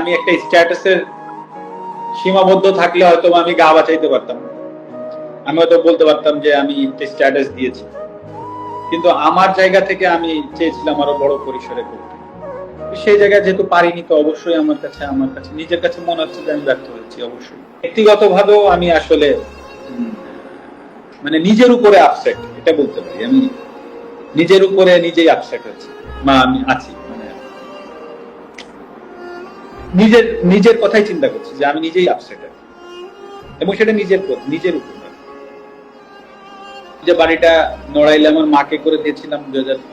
আমি একটা স্ট্যাটাসের সীমাবদ্ধ থাকলে হয়তো আমি গা বাঁচাইতে পারতাম। আমি হয়তো বলতে পারতাম যে আমি স্ট্যাটাস দিয়েছি। কিন্তু আমার জায়গা থেকে আমি চেয়েছিলাম আরও বড় পরিসরে করতে। সেই জায়গায় যেহেতু পারিনি, তো অবশ্যই আমার কাছে আমার কাছে, নিজের কাছে মনে হচ্ছে যে আমি ব্যর্থ হয়েছি, অবশ্যই। ব্যক্তিগত ভাবেও আমি আসলে মানে নিজের উপরে আপসেট এটা বলতে পারি। আমি নিজের উপরে নিজেই আপসেট আছি বা আমি আছি মানে নিজের নিজের কথাই চিন্তা করছি যে আমি নিজেই আপসেট এবং সেটা নিজের প্র- নিজের উপর যে বাড়িটা নড়াইলে আমার মাকে করে দিয়েছিলাম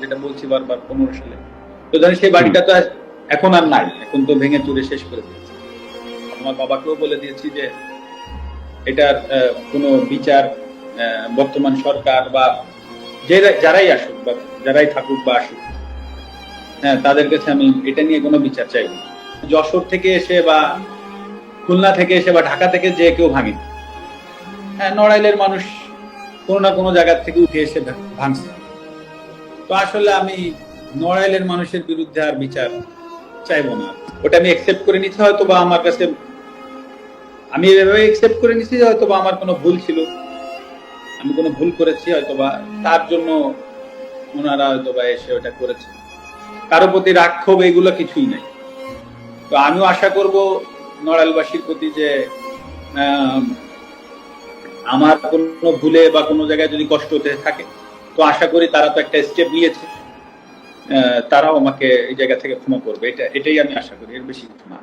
যেটা বলছি বারবার, পনেরো সালে। তো জানি সেই বাড়িটা তো এখন আর নাই, এখন তো ভেঙে চুরে শেষ করে দিয়েছে। আমার বাবাকেও বলে দিয়েছি যে এটার কোনো বিচার বর্তমান সরকার বা যে যারাই আসুক বা যারাই থাকুক বা আসুক হ্যাঁ তাদের কাছে আমি এটা নিয়ে কোনো বিচার চাই না। যশোর থেকে এসে বা খুলনা থেকে এসে বা ঢাকা থেকে যে কেউ ভাঙে। হ্যাঁ নড়াইলের মানুষ কোনো না কোনো জায়গা থেকে উঠে এসে ভাঙছে। তো আসলে আমি নড়াইলের মানুষের বিরুদ্ধে আর বিচার চাইব না। ওটা আমি একসেপ্ট করে নিচ্ছি হয়তো বা আমার কাছে আমি এভাবে একসেপ্ট করে নিচ্ছি হয়তো বা আমার কোনো ভুল ছিল। আমি কোনো ভুল করেছি হয়তো বা তার জন্য ওনারা হয়তো বা এসে ওটা করেছে। কারও প্রতি রাগ, ক্ষোভ, এগুলো কিছুই নাই। তো আমিও আশা করব নড়ালবাসীর প্রতি যে আমার কোনো ভুলে বা কোনো জায়গায় যদি কষ্ট হতে থাকে, তো আশা করি তারা তো একটা স্টেপ নিয়েছে। তারাও আমাকে এই জায়গা থেকে ক্ষমা করবে। এটা, এটাই আমি আশা করি, এর বেশি কিছু না।